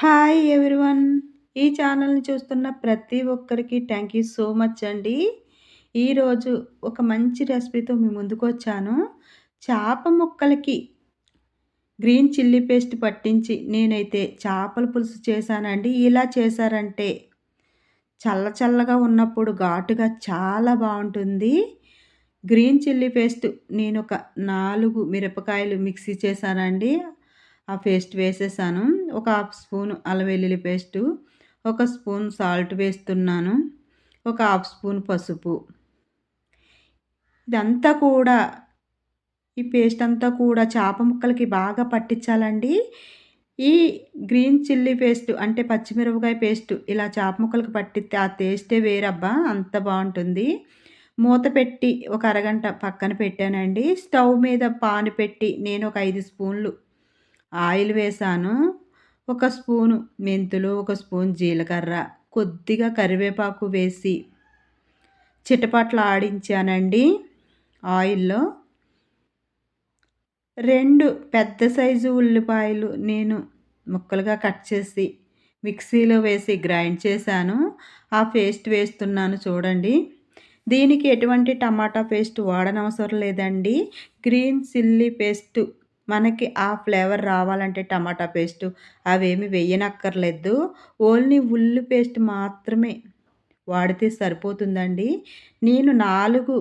Hi everyone ఈ ఛానల్ని చూస్తున్న ప్రతి ఒక్కరికి థ్యాంక్ యూ సో మచ్ అండి. ఈరోజు ఒక మంచి రెసిపీతో మీ ముందుకు వచ్చాను. చేప ముక్కలకి గ్రీన్ చిల్లీ పేస్ట్ పట్టించి నేనైతే చేపల పులుసు చేశానండి. ఇలా చేశారంటే చల్ల చల్లగా ఉన్నప్పుడు ఘాటుగా చాలా బాగుంటుంది. గ్రీన్ చిల్లీ పేస్ట్ నేను ఒక నాలుగు మిరపకాయలు మిక్సీ చేశానండి. ఆ పేస్ట్ వేసేసాను. ఒక హాఫ్ స్పూన్ అల్లం వెల్లుల్లి పేస్టు ఒక స్పూన్ సాల్ట్ వేస్తున్నాను ఒక హాఫ్ స్పూన్ పసుపు. ఇదంతా కూడా ఈ పేస్ట్ అంతా కూడా చేప ముక్కలకి బాగా పట్టించాలండి. ఈ గ్రీన్ చిల్లీ పేస్ట్ అంటే పచ్చిమిరపకాయ పేస్ట్ ఇలా చేప ముక్కలకి పట్టిస్తే ఆ టేస్టే వేరబ్బా అంత బాగుంటుంది. మూత పెట్టి ఒక అరగంట పక్కన పెట్టానండి. స్టవ్ మీద పాను పెట్టి నేను ఒక ఐదు స్పూన్లు ఆయిల్ వేసాను. ఒక స్పూను మెంతులు ఒక స్పూన్ జీలకర్ర కొద్దిగా కరివేపాకు వేసి చిటపట్లు ఆడించానండి ఆయిల్లో. రెండు పెద్ద సైజు ఉల్లిపాయలు నేను ముక్కలుగా కట్ చేసి మిక్సీలో వేసి గ్రైండ్ చేశాను. ఆ పేస్ట్ వేస్తున్నాను చూడండి. దీనికి ఎటువంటి టమాటా పేస్ట్ వాడనవసరం లేదండి. గ్రీన్ చిల్లీ పేస్ట్ మనకి ఆ ఫ్లేవర్ రావాలంటే టమాటా పేస్టు. అవేమి వేయనక్కర్లేదు. ఓన్లీ ఉల్లి పేస్ట్ మాత్రమే వాడితే సరిపోతుందండి. నేను నాలుగు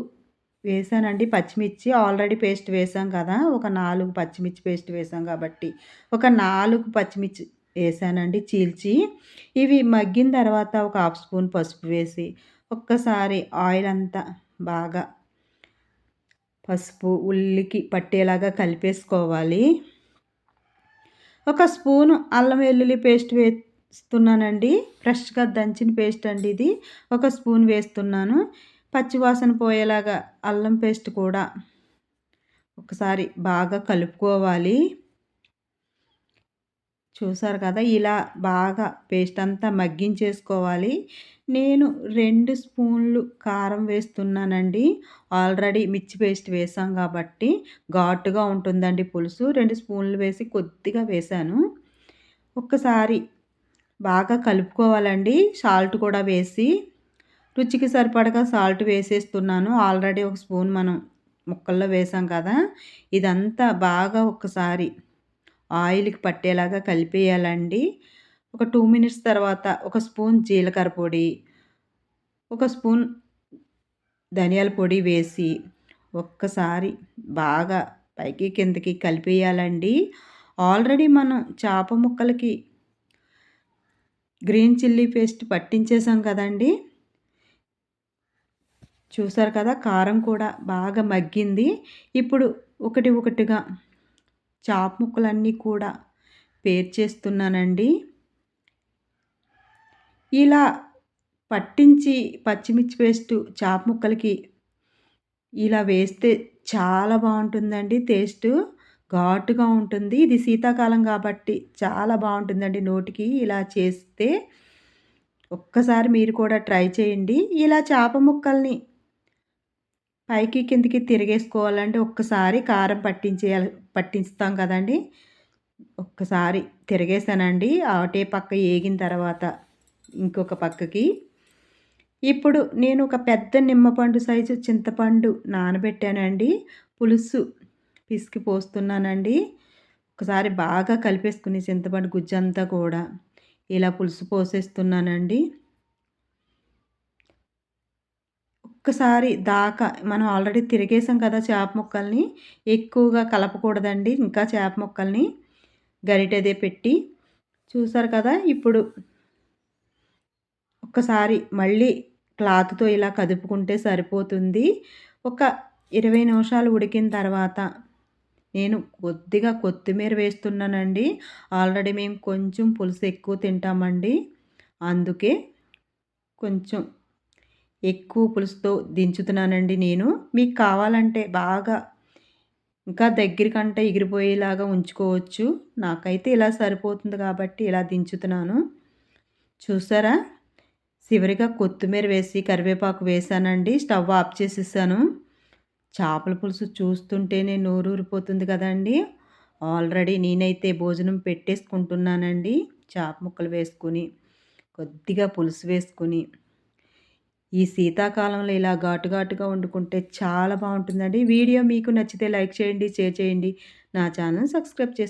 వేసానండి పచ్చిమిర్చి. ఆల్రెడీ పేస్ట్ వేసాం కదా. ఒక నాలుగు పచ్చిమిర్చి పేస్ట్ వేసాం కాబట్టి. ఒక నాలుగు పచ్చిమిర్చి వేసానండి చీల్చి. ఇవి మగ్గిన తర్వాత ఒక హాఫ్ స్పూన్ పసుపు వేసి ఒక్కసారి ఆయిల్ అంతా బాగా పసుపు ఉల్లికి పట్టేలాగా కలిపేసుకోవాలి. ఒక స్పూను అల్లం వెల్లుల్లి పేస్ట్ వేస్తున్నానండి. ఫ్రెష్గా దంచిన పేస్ట్ అండి ఇది. ఒక స్పూన్ వేస్తున్నాను. పచ్చివాసన పోయేలాగా అల్లం పేస్ట్ కూడా ఒకసారి బాగా కలుపుకోవాలి. చూసారు కదా ఇలా బాగా పేస్ట్ అంతా మగ్గించేసుకోవాలి. నేను రెండు స్పూన్లు కారం వేస్తున్నానండి. ఆల్రెడీ మిర్చి పేస్ట్ వేసాం కాబట్టి ఘాటుగా ఉంటుందండి పులుసు. రెండు స్పూన్లు వేసి కొద్దిగా వేసాను. ఒక్కసారి బాగా కలుపుకోవాలండి. సాల్ట్ కూడా వేసి రుచికి సరిపడగా సాల్ట్ వేసేస్తున్నాను. ఆల్రెడీ ఒక స్పూన్ మనం ముక్కల్లో వేసాం కదా ఇదంతా బాగా ఒక్కసారి ఆయిల్కి పట్టేలాగా కలిపేయాలండి. ఒక టూ మినిట్స్ తర్వాత ఒక స్పూన్ జీలకర్ర పొడి ఒక స్పూన్ ధనియాల పొడి వేసి ఒక్కసారి బాగా పైకి కిందకి కలిపేయాలండి. ఆల్రెడీ మనం చేప ముక్కలకి గ్రీన్ చిల్లీ పేస్ట్ పట్టించేసాం కదండి. చూసారు కదా కారం కూడా బాగా మగ్గింది. ఇప్పుడు ఒకటి ఒకటిగా చాప్ ముక్కలన్నీ కూడా పేర్చేస్తున్నానండి. ఇలా పట్టించి పచ్చిమిర్చి పేస్ట్ చాప్ ముక్కలకి ఇలా వేస్తే చాలా బాగుంటుందండి టేస్ట్. ఘాటుగా ఉంటుంది. ఇది శీతాకాలం కాబట్టి చాలా బాగుంటుందండి నోటికి ఇలా చేస్తే. ఒక్కసారి మీరు కూడా ట్రై చేయండి. ఇలా చేప ముక్కల్ని పైకి కిందికి తిరిగేసుకోవాలంటే ఒక్కసారి కారం పట్టించేయాలి పట్టిస్తాం కదండి. ఒక్కసారి తిరిగేసానండి. ఆటే పక్క ఏగిన తర్వాత ఇంకొక పక్కకి. ఇప్పుడు నేను ఒక పెద్ద నిమ్మపండు సైజు చింతపండు నానబెట్టానండి. పులుసు పిసికి పోస్తున్నానండి. ఒకసారి బాగా కలిపేసుకుని చింతపండు గుజ్జంతా కూడా ఇలా పులుసు పోసేస్తున్నానండి. ఒక్కసారి దాకా మనం ఆల్రెడీ తిరిగేసాం కదా చేప ముక్కల్ని ఎక్కువగా కలపకూడదండి. ఇంకా చేప ముక్కల్ని గరిటెదే పెట్టి చూసారు కదా ఇప్పుడు ఒక్కసారి మళ్ళీ క్లాత్తో ఇలా కదుపుకుంటే సరిపోతుంది. ఒక ఇరవై నిమిషాలు ఉడికిన తర్వాత నేను కొద్దిగా కొత్తిమీర వేస్తున్నానండి. ఆల్రెడీ మేము కొంచెం పులుసు ఎక్కువ తింటామండి. అందుకే కొంచెం ఎక్కువ పులుసుతో దించుతున్నానండి నేను. మీకు కావాలంటే బాగా ఇంకా దగ్గరికంటే ఎగిరిపోయేలాగా ఉంచుకోవచ్చు. నాకైతే ఇలా సరిపోతుంది కాబట్టి ఇలా దించుతున్నాను. చూసారా? చివరిగా కొత్తిమీర వేసి కరివేపాకు వేసానండి. స్టవ్ ఆఫ్ చేసేసాను. చేపల పులుసు చూస్తుంటేనే నోరూరిపోతుంది కదండి. ఆల్రెడీ నేనైతే భోజనం పెట్టేసుకుంటున్నానండి. చేప ముక్కలు వేసుకుని కొద్దిగా పులుసు వేసుకుని. ఈ శీతాకాలంలో ఇలా ఘాటు ఘాటుగా వండుకుంటే చాలా బాగుంటుందండి. వీడియో మీకు నచ్చితే లైక్ చేయండి షేర్ చేయండి. నా ఛానల్ సబ్స్క్రైబ్ చేసుకోండి